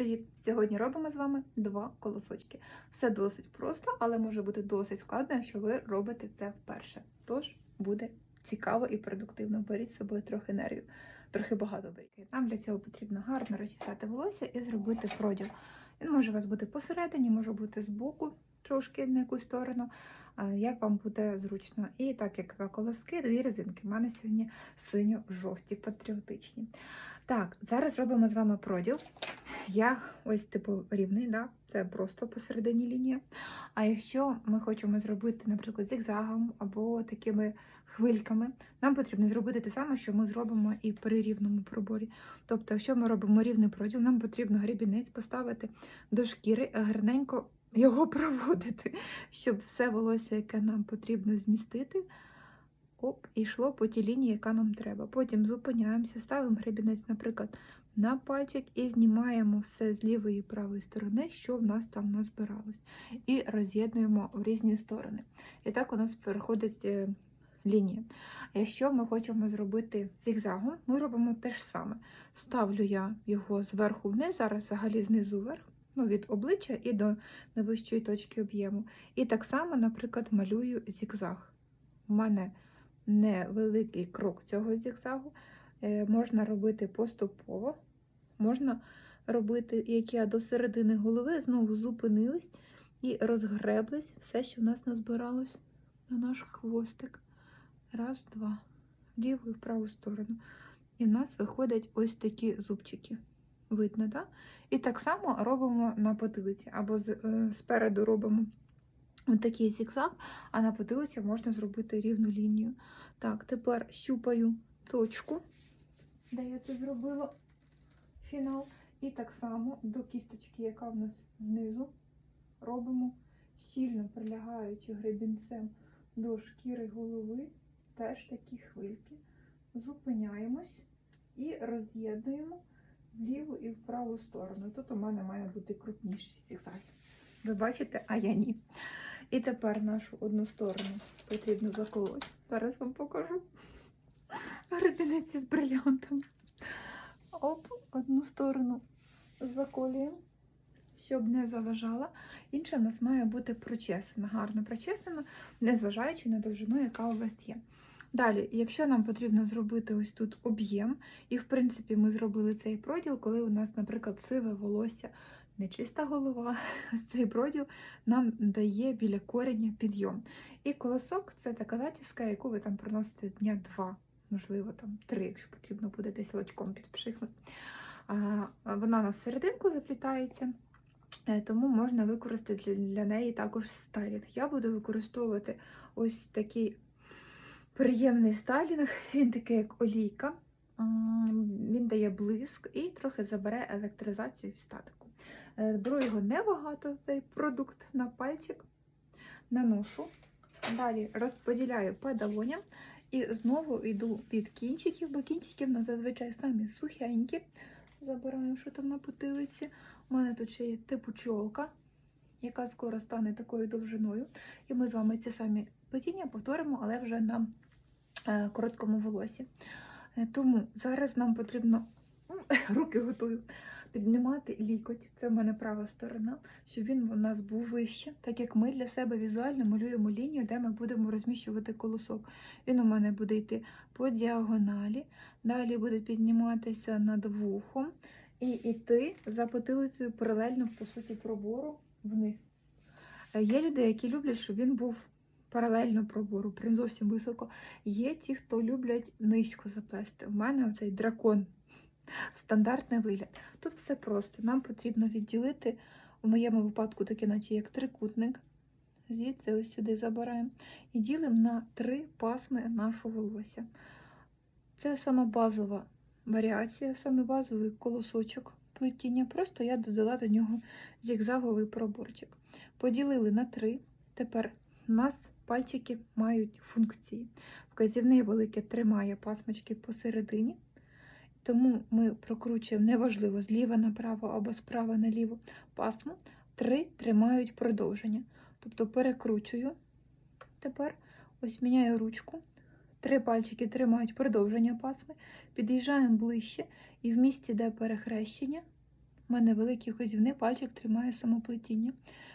привіт! Сьогодні робимо з вами два колосочки. Все досить просто, але може бути досить складно, якщо ви робите це вперше. Тож буде цікаво і продуктивно. Беріть з собою трохи нервів, трохи багато беріть. Нам для цього потрібно гарно розчесати волосся і зробити проділ. Він може у вас бути посередині, може бути збоку, трошки на якусь сторону, як вам буде зручно. І так як два колоски, дві резинки. У мене сьогодні синьо-жовті, патріотичні. Так, зараз робимо з вами проділ. Я ось типу рівний, да? це просто посередині лінія. А якщо ми хочемо зробити, наприклад, зігзагом або такими хвильками, нам потрібно зробити те саме, що ми зробимо і при рівному проборі. Тобто, якщо ми робимо рівний проділ, нам потрібно гребінець поставити до шкіри, гарненько його проводити, щоб все волосся, яке нам потрібно змістити, оп, і йшло по тій лінії, яка нам треба. Потім зупиняємося, ставимо гребінець, наприклад, на пальчик і знімаємо все з лівої і правої сторони, що в нас там назбиралось. І роз'єднуємо в різні сторони. І так у нас переходить е, лінія. Якщо ми хочемо зробити зігзагом, ми робимо те ж саме. Ставлю я його зверху вниз, зараз взагалі знизу вверх, ну, від обличчя і до найвищої точки об'єму. І так само, наприклад, малюю зігзаг. У мене невеликий крок цього зігзагу. Е, Можна робити поступово, можна робити, як я до середини голови, знову зупинились і розгреблись все, що в нас назбиралось на наш хвостик. Раз, два, в ліву і в праву сторону. І в нас виходять ось такі зубчики. Видно, так? І так само робимо на потилиці, або е, спереду робимо такий зігзаг, а на потилиці можна зробити рівну лінію. Так, тепер щупаю точку, де я це зробила фінал. І так само до кісточки, яка в нас знизу, робимо щільно прилягаючи гребінцем до шкіри голови, теж такі хвильки. Зупиняємось і роз'єднуємо в ліву і в праву сторону. Тут у мене має бути крупніший зігзаг. Ви бачите, а я ні. І тепер нашу одну сторону потрібно заколоти. Зараз вам покажу. Гребінець з брилянтом. Оп, одну сторону заколюємо, щоб не заважала. Інша в нас має бути прочесана, гарно прочесана, незважаючи на довжину, яка у вас є. Далі, якщо нам потрібно зробити ось тут об'єм, і в принципі ми зробили цей проділ, коли у нас, наприклад, сиве волосся, нечиста голова, цей проділ нам дає біля кореня підйом. І колосок це така зачіска, яку ви там проносите дня два, можливо, там три, якщо потрібно буде десь лачком підпшихнути. Вона на серединку заплітається. е, Тому можна використати для неї також стайлінг. Я буду використовувати ось такий приємний стайлінг, він такий як олійка. Він дає блиск і трохи забере електризацію і статику. Беру його небагато, цей продукт на пальчик, наношу. Далі розподіляю по і знову йду під кінчиків, бо кінчики в нас зазвичай самі сухенькі. Забираю, що там на потилиці. У мене тут ще є типу чолка, яка скоро стане такою довжиною. І ми з вами ці самі плетіння повторимо, але вже на е, короткому волосі. Е, Тому зараз нам потрібно руки готую. Піднімати лікоть, це в мене права сторона, щоб він у нас був вище, так як ми для себе візуально малюємо лінію, де ми будемо розміщувати колосок. Він у мене буде йти по діагоналі, далі буде підніматися над вухом і йти за потилицею паралельно, по суті, пробору вниз. Е, Є люди, які люблять, щоб він був паралельно пробору, прям зовсім високо. Є ті, хто люблять низько заплести. У мене оцей дракон. Стандартний вигляд. Тут все просто. Нам потрібно відділити, у моєму випадку, таке, наче як трикутник. Звідси ось сюди забираємо. І ділимо на три пасми нашу волосся. Це сама базова варіація, саме базовий колосочок плетіння. Просто я додала до нього зігзаговий проборчик. Поділили на три. Тепер у нас пальчики мають функції. Вказівний велике тримає пасмочки посередині. Тому ми прокручуємо неважливо зліва направо або справа наліво пасму. Три тримають продовження. Тобто перекручую. Тепер ось міняю ручку. Три пальчики тримають продовження пасми. Під'їжджаємо ближче, і в місці, де перехрещення, У мене великий вказівний пальчик тримає самоплетіння.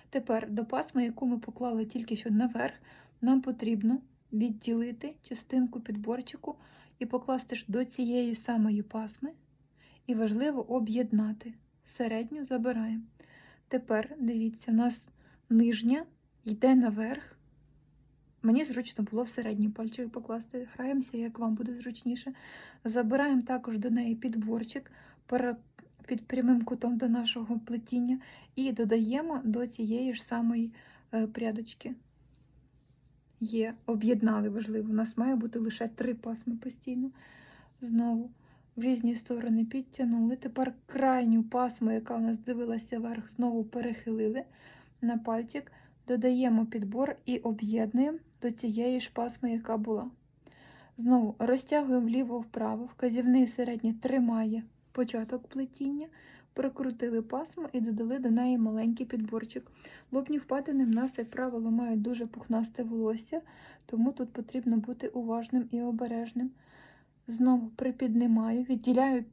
Тепер до пасми, яку ми поклали тільки що наверх, нам потрібно відділити частинку підборчику і покласти ж до цієї самої пасми. І важливо об'єднати. Середню забираємо. Тепер дивіться, у нас нижня йде наверх. Мені зручно було в середній пальчик покласти. Граємося, як вам буде зручніше. Забираємо також до неї підборчик під прямим кутом до нашого плетіння і додаємо до цієї ж самої е, прядочки. Є, об'єднали важливо. У нас має бути лише три пасми постійно. Знову в різні сторони підтягнули. Тепер крайню пасму, яка в нас дивилася вверх, знову перехилили на пальчик, додаємо підбор і об'єднуємо до цієї ж пасми, яка була. Знову розтягуємо вліво-вправо, вказівний середній тримає початок плетіння, прокрутили пасму і додали до неї маленький підборчик. Лобні впадини в нас, як правило, мають дуже пухнасте волосся, тому тут потрібно бути уважним і обережним. Знову припіднімаю, відділяю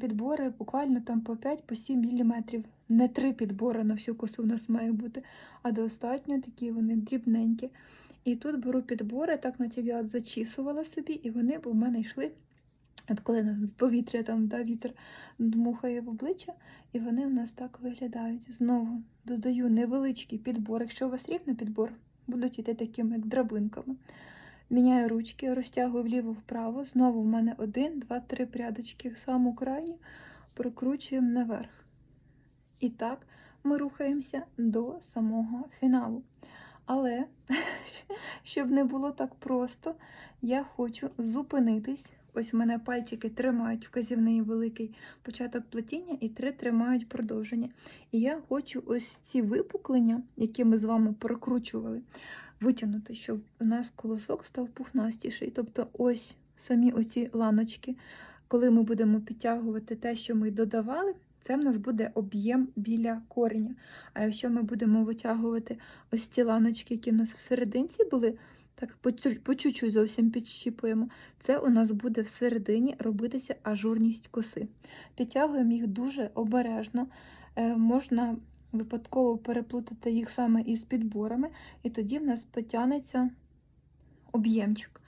підбори буквально там по 5-7 мм. Не три підбори на всю косу в нас має бути, а достатньо такі вони дрібненькі. І тут беру підбори, так наче я зачісувала собі, і вони б у мене йшли. От коли повітря там, да, вітер дмухає в обличчя, і вони у нас так виглядають. Знову додаю невеличкий підбор. Якщо у вас рівний підбор, будуть йти такими, як драбинками. Міняю ручки, розтягую вліво-вправо. Знову в мене один, два, три прядочки. Саму крайню прокручуємо наверх. І так ми рухаємося до самого фіналу. Але, щоб не було так просто, я хочу зупинитись. Ось у мене пальчики тримають вказівний великий початок плетіння, і три тримають продовження. І я хочу ось ці випуклення, які ми з вами прокручували, витягнути, щоб у нас колосок став пухнастіший. Тобто, ось самі оці ланочки, коли ми будемо підтягувати те, що ми додавали, це в нас буде об'єм біля кореня. А якщо ми будемо витягувати ось ці ланочки, які в нас всерединці були, так по чуть-чуть зовсім підщіпуємо, це у нас буде всередині робитися ажурність коси. Підтягуємо їх дуже обережно. Е, можна випадково переплутати їх саме із підборами, і тоді в нас потягнеться об'ємчик.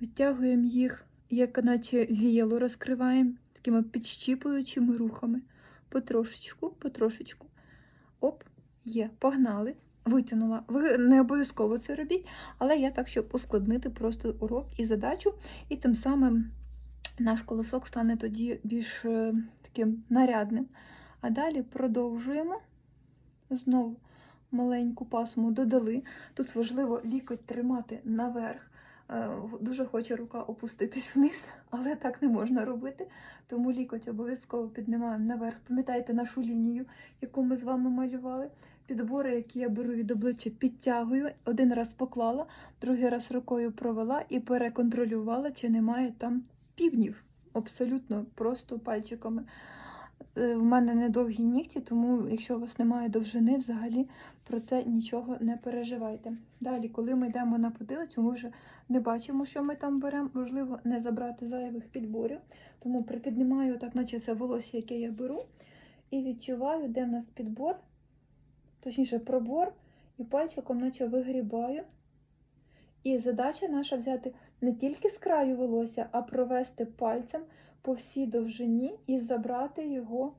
Відтягуємо їх, як наче віяло розкриваємо такими підщіпуючими рухами. Потрошечку, потрошечку. Оп, є, погнали. Витягнула. Ви не обов'язково це робіть, але я так, щоб ускладнити просто урок і задачу, і тим самим наш колосок стане тоді більш е, таким нарядним. А далі продовжуємо. Знову маленьку пасму додали. Тут важливо лікоть тримати наверх. Е, Дуже хоче рука опуститись вниз, але так не можна робити. Тому лікоть обов'язково піднімаємо наверх. Пам'ятаєте нашу лінію, яку ми з вами малювали? Підбори, які я беру від обличчя, підтягую. Один раз поклала, другий раз рукою провела і переконтролювала, чи немає там півнів. Абсолютно просто пальчиками. Е, В мене недовгі нігті, тому якщо у вас немає довжини, взагалі про це нічого не переживайте. Далі, коли ми йдемо на потилицю, ми вже не бачимо, що ми там беремо. Важливо не забрати зайвих підборів, тому припіднімаю, так, наче це волосся, яке я беру, і відчуваю, де в нас підбор, точніше пробор, і пальчиком, наче вигрібаю. І задача наша взяти не тільки з краю волосся, а провести пальцем по всій довжині і забрати його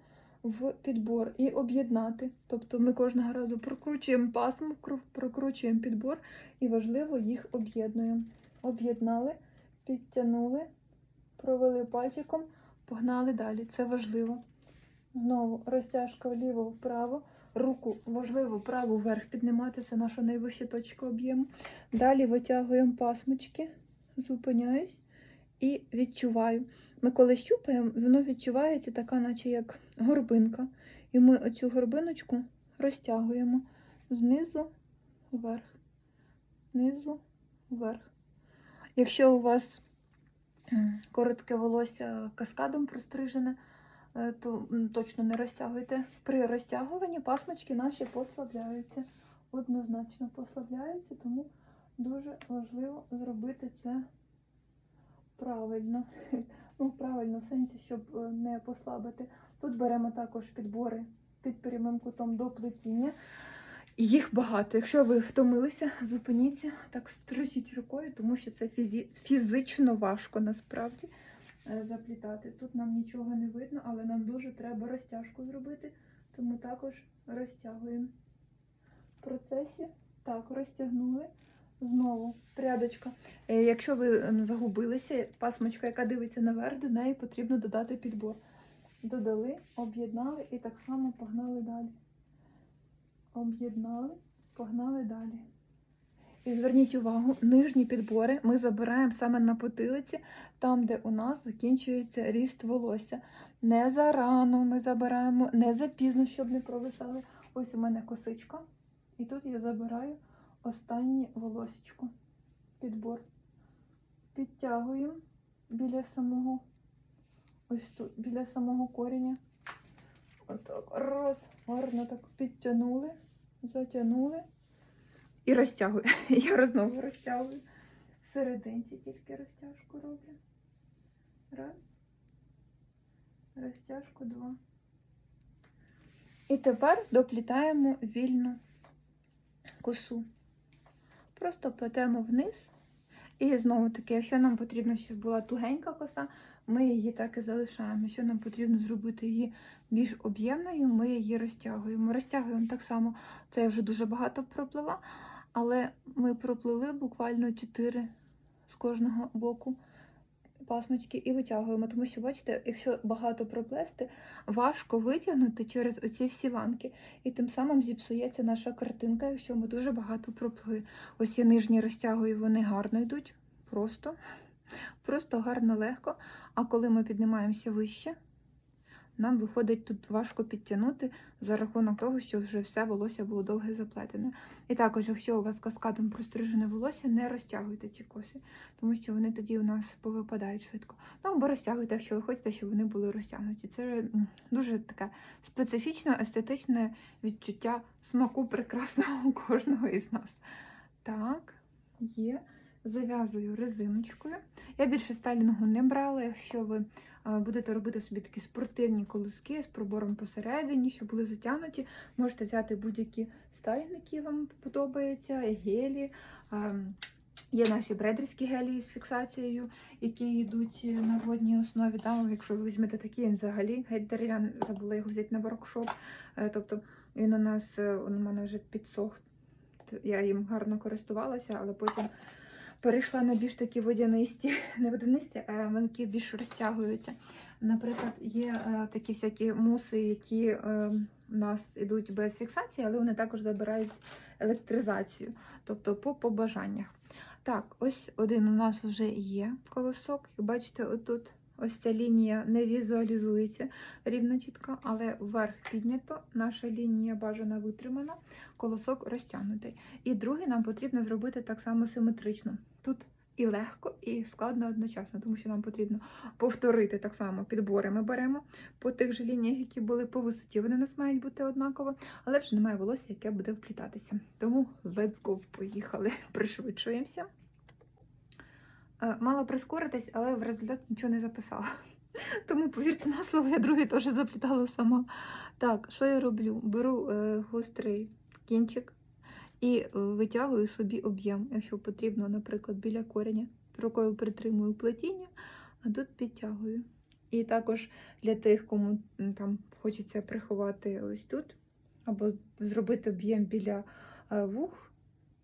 в підбор і об'єднати. Тобто ми кожного разу прокручуємо пасму, прокручуємо підбор і важливо їх об'єднуємо. Об'єднали, підтягнули, провели пальчиком, погнали далі. Це важливо. Знову розтяжка вліво-вправо. Руку важливо праву вверх піднімати, це наша найвища точка об'єму. Далі витягуємо пасмочки, зупиняюсь і відчуваю. Ми коли щупаємо, воно відчувається така, наче як горбинка. І ми оцю горбиночку розтягуємо знизу вверх, знизу вверх. Якщо у вас коротке волосся каскадом прострижене, е, то точно не розтягуйте. При розтягуванні пасмочки наші послабляються. Однозначно послабляються, тому дуже важливо зробити це правильно. Ну, правильно, в сенсі, щоб е, не послабити. Тут беремо також підбори під прямим кутом до плетіння. Їх багато. Якщо ви втомилися, зупиніться, так стрижіть рукою, тому що це фізі... фізично важко насправді е, заплітати. Тут нам нічого не видно, але нам дуже треба розтяжку зробити, тому також розтягуємо. В процесі так, розтягнули. Знову прядочка. Е, Якщо ви ем, загубилися, пасмочка, яка дивиться наверх, до неї потрібно додати підбор. Додали, об'єднали і так само погнали далі. Об'єднали, погнали далі. І зверніть увагу, нижні підбори ми забираємо саме на потилиці, там, де у нас закінчується ріст волосся. Не зарано ми забираємо, не запізно, щоб не провисали. Ось у мене косичка. І тут я забираю останнє волосечко. Підбор. Підтягуємо біля самого, ось тут, біля самого коріння. Отак. Раз. Гарно так підтягнули, затягнули і розтягую. Я знову розтягую. Серединці тільки розтяжку роблю. Раз. Розтяжку два. І тепер доплітаємо вільну косу. Просто плетемо вниз. І знову таки, якщо нам потрібно, щоб була тугенька коса, ми її так і залишаємо. Якщо нам потрібно зробити її більш об'ємною, ми її розтягуємо. Розтягуємо так само, це я вже дуже багато проплела, але ми проплели буквально 4 з кожного боку пасмочки і витягуємо, тому що, бачите, якщо багато проплести, важко витягнути через оці всі ланки. І тим самим зіпсується наша картинка, якщо ми дуже багато проплили. Ось я нижні розтягую, вони гарно йдуть. Просто, просто гарно легко. А коли ми піднімаємося вище, нам виходить тут важко підтягнути за рахунок того, що вже все волосся було довге заплетене. І також, якщо у вас каскадом прострижене волосся, не розтягуйте ці коси, тому що вони тоді у нас повипадають швидко. Ну або розтягуйте, якщо ви хочете, щоб вони були розтягнуті. Це дуже таке специфічне, естетичне відчуття смаку прекрасного кожного із нас. Так, є. Зав'язую резиночкою. Я більше стайлінгу не брала. Якщо ви будете робити собі такі спортивні колоски з пробором посередині, щоб були затягнуті, можете взяти будь-які стайлінги, які вам подобаються, гелі. ем, Є наші бредерські гелі з фіксацією, які йдуть на водній основі. Там, якщо ви візьмете такий, він взагалі геть дерев'яний, забула його взяти на воркшоп. Е, Тобто він у нас е, у мене вже підсох. Я їм гарно користувалася, але потім перейшла на більш такі водянисті, не водянисті, а вони більш розтягуються. Наприклад, є е, такі всякі муси, які е, у нас йдуть без фіксації, але вони також забирають електризацію, тобто по побажаннях. Так, ось один у нас вже є колосок. Бачите, отут ось ця лінія не візуалізується рівно чітко, але вверх піднято, наша лінія бажана витримана, колосок розтягнутий. І другий нам потрібно зробити так само симетрично. Тут і легко, і складно одночасно, тому що нам потрібно повторити так само підбори. Ми беремо по тих же лініях, які були по висоті. Вони у нас мають бути однаково, але вже немає волосся, яке буде вплітатися. Тому let's go, поїхали, пришвидшуємося. Е, Мала прискоритись, але в результаті нічого не записала. Тому, повірте на слово, я другий теж заплітала сама. Так, що я роблю? Беру е, гострий кінчик і е, витягую собі об'єм, якщо потрібно, наприклад, біля кореня. Рукою притримую плетіння, а тут підтягую. І також для тих, кому там хочеться приховати ось тут, або зробити об'єм біля е, вух.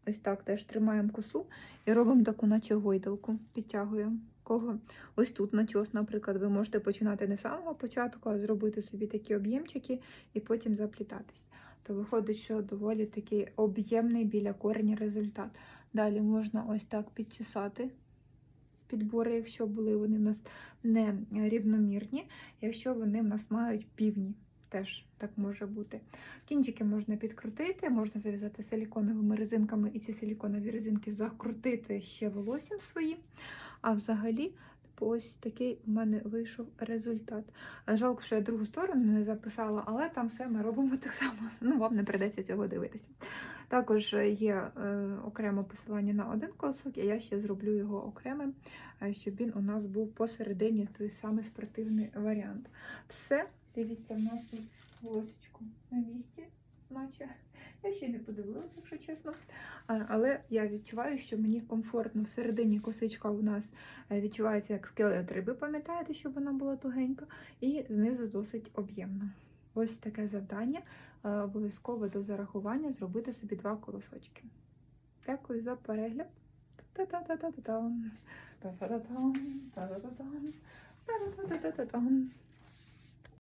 Ось так теж тримаємо косу і робимо таку, наче гойдалку, підтягуємо. Кого ось тут начос, наприклад, ви можете починати не з самого початку, а зробити собі такі об'ємчики і потім заплітатись. То виходить, що доволі такий об'ємний біля кореня результат. Далі можна ось так підчесати підбори, якщо були вони в нас не рівномірні, якщо вони в нас мають півні. Теж так може бути. Кінчики можна підкрутити, можна зав'язати силіконовими резинками і ці силіконові резинки закрутити ще волоссям своїм. А взагалі, ось такий у мене вийшов результат. Жалко, що я другу сторону не записала, але там все ми робимо так само. Ну, вам не придеться цього дивитися. Також є е, окреме посилання на один колосок, і я ще зроблю його окремим, е, щоб він у нас був посередині той самий спортивний варіант. Все, Дивіться, в нас тут волосечко на місці, наче. Я ще не подивилася, якщо чесно. Але я відчуваю, що мені комфортно всередині косичка у нас е, відчувається як скелет риби, пам'ятаєте, щоб вона була тугенька, і знизу досить об'ємно. Ось таке завдання. Е, Обов'язково до зарахування зробити собі два колосочки. Дякую за перегляд. Та-та-та-та-та-там. Та-та-та-там. Та-та-та-там. Та-та-та-та-та-там.